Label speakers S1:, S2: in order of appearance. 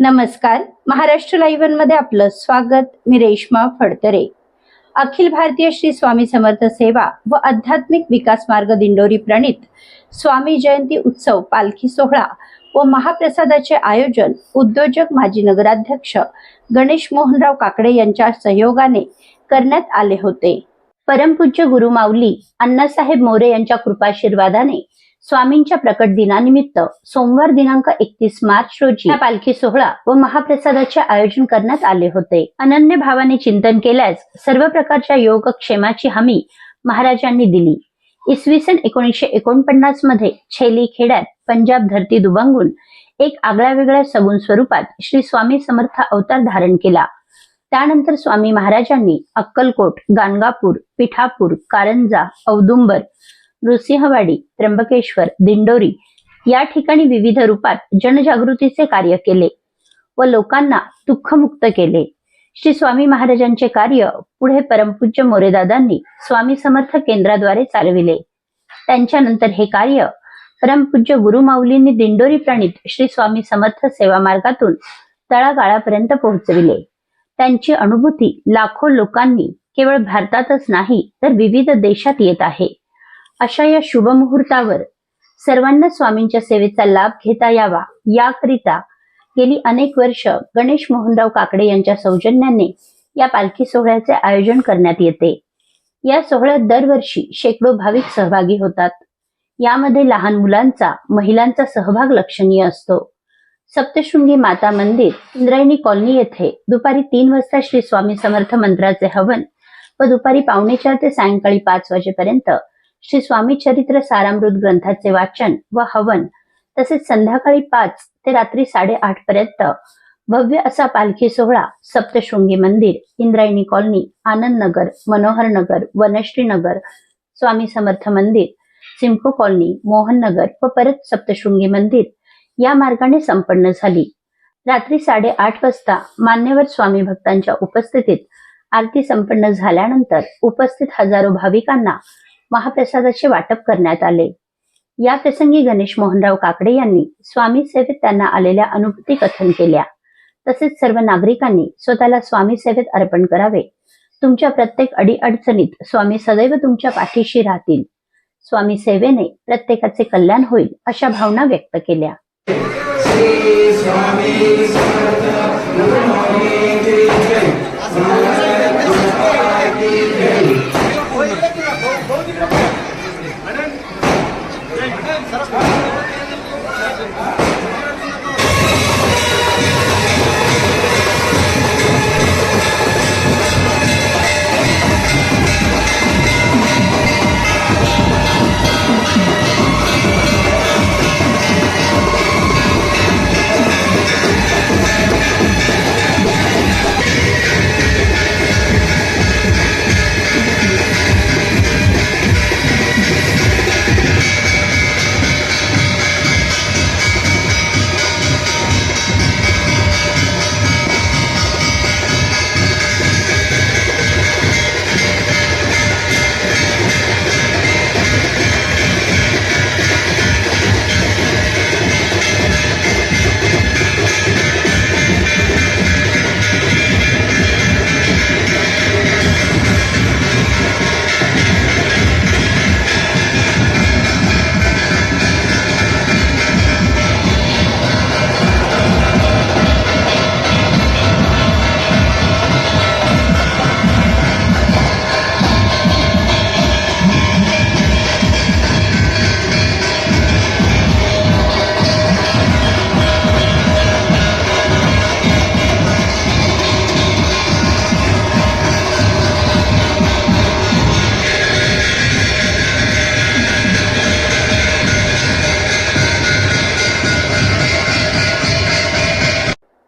S1: नमस्कार. महाराष्ट्र लाईव्हमध्ये आपलं स्वागत. मी रेश्मा फडतरे. अखिल भारतीय श्री स्वामी समर्थ सेवा व आध्यात्मिक विकास मार्ग दिंडोरी प्रणित स्वामी जयंती उत्सव पालखी सोहळा व महाप्रसादाचे आयोजन उद्योजक माजी नगराध्यक्ष गणेश मोहनराव काकडे यांच्या सहयोगाने करण्यात आले होते. परमपूज्य गुरु माऊली अण्णासाहेब मोरे यांच्या कृपाशीर्वादाने स्वामींच्या प्रकट दिनानिमित्त सोमवार दिनांक एकतीस मार्च रोजी हा पालखी सोहळा व महाप्रसादाचे आयोजन करण्यात आले होते. अनन्य भावाने चिंतन केल्यास सर्व प्रकारच्या योगक्षेमाची हमी महाराजांनी दिली. इसवी सन एकोणीसशे एकोणपन्नासमध्ये छेली खेड्यात पंजाब धरती दुबंगून एक आगळ्या वेगळ्या सगुण स्वरूपात श्री स्वामी समर्थ अवतार धारण केला. त्यानंतर स्वामी महाराजांनी अक्कलकोट गाणगापूर पिठापूर कारंजा औदुंबर नृसिंहवाडी त्र्यंबकेश्वर दिंडोरी या ठिकाणी विविध रूपात जनजागृतीचे कार्य केले व लोकांना दुःखमुक्त केले. श्री स्वामी महाराजांचे कार्य पुढे परमपूज्य मोरेदादांनी स्वामी समर्थ केंद्राद्वारे चालविले. त्यांच्यानंतर हे कार्य परमपूज्य गुरुमाऊलींनी दिंडोरी प्रणित श्री स्वामी समर्थ सेवा मार्गातून तळागाळापर्यंत पोहोचविले. त्यांची अनुभूती लाखो लोकांनी केवळ भारतातच नाही तर विविध देशात येत आहे. अशा या शुभ मुहूर्तावर सर्वांना स्वामींच्या सेवेचा लाभ घेता यावा याकरिता गेली अनेक वर्ष गणेश मोहनराव काकडे यांच्या सौजन्याने या पालखी सोहळ्याचे आयोजन करण्यात येते. या सोहळ्यात दरवर्षी शेकडो भाविक सहभागी होतात. यामध्ये लहान मुलांचा महिलांचा सहभाग लक्षणीय असतो. सप्तशृंगी माता मंदिर इंद्रायणी कॉलनी येथे दुपारी तीन वाजता श्री स्वामी समर्थ मंत्राचे हवन व दुपारी पावणे चार ते सायंकाळी पाच वाजेपर्यंत श्री स्वामी चरित्र सारामृत ग्रंथाचे वाचन व हवन तसेच संध्याकाळी पाच ते रात्री साडेआठ पर्यंत भव्य असा पालखी सोहळा सप्तशृंगी मंदिर इंद्रायणी कॉलनी आनंद नगर मनोहर नगर वनश्री नगर स्वामी समर्थ मंदिर सिम्को कॉलनी मोहन नगर व परत सप्तशृंगी मंदिर या मार्गाने संपन्न झाली. रात्री साडेआठ वाजता मान्यवर स्वामी भक्तांच्या उपस्थितीत आरती संपन्न झाल्यानंतर उपस्थित हजारो भाविकांना महाप्रसादाचे वाटप करण्यात आले. या प्रसंगी गणेश मोहनराव काकडे यांनी स्वामी सेवेत त्यांना आलेल्या अनुभूती कथन केल्या. तसेच सर्व नागरिकांनी स्वतःला स्वामी सेवेत अर्पण करावे. तुमच्या प्रत्येक अडीअडचणीत स्वामी सदैव तुमच्या पाठीशी राहतील. स्वामी सेवेने प्रत्येकाचे कल्याण होईल अशा भावना व्यक्त केल्या.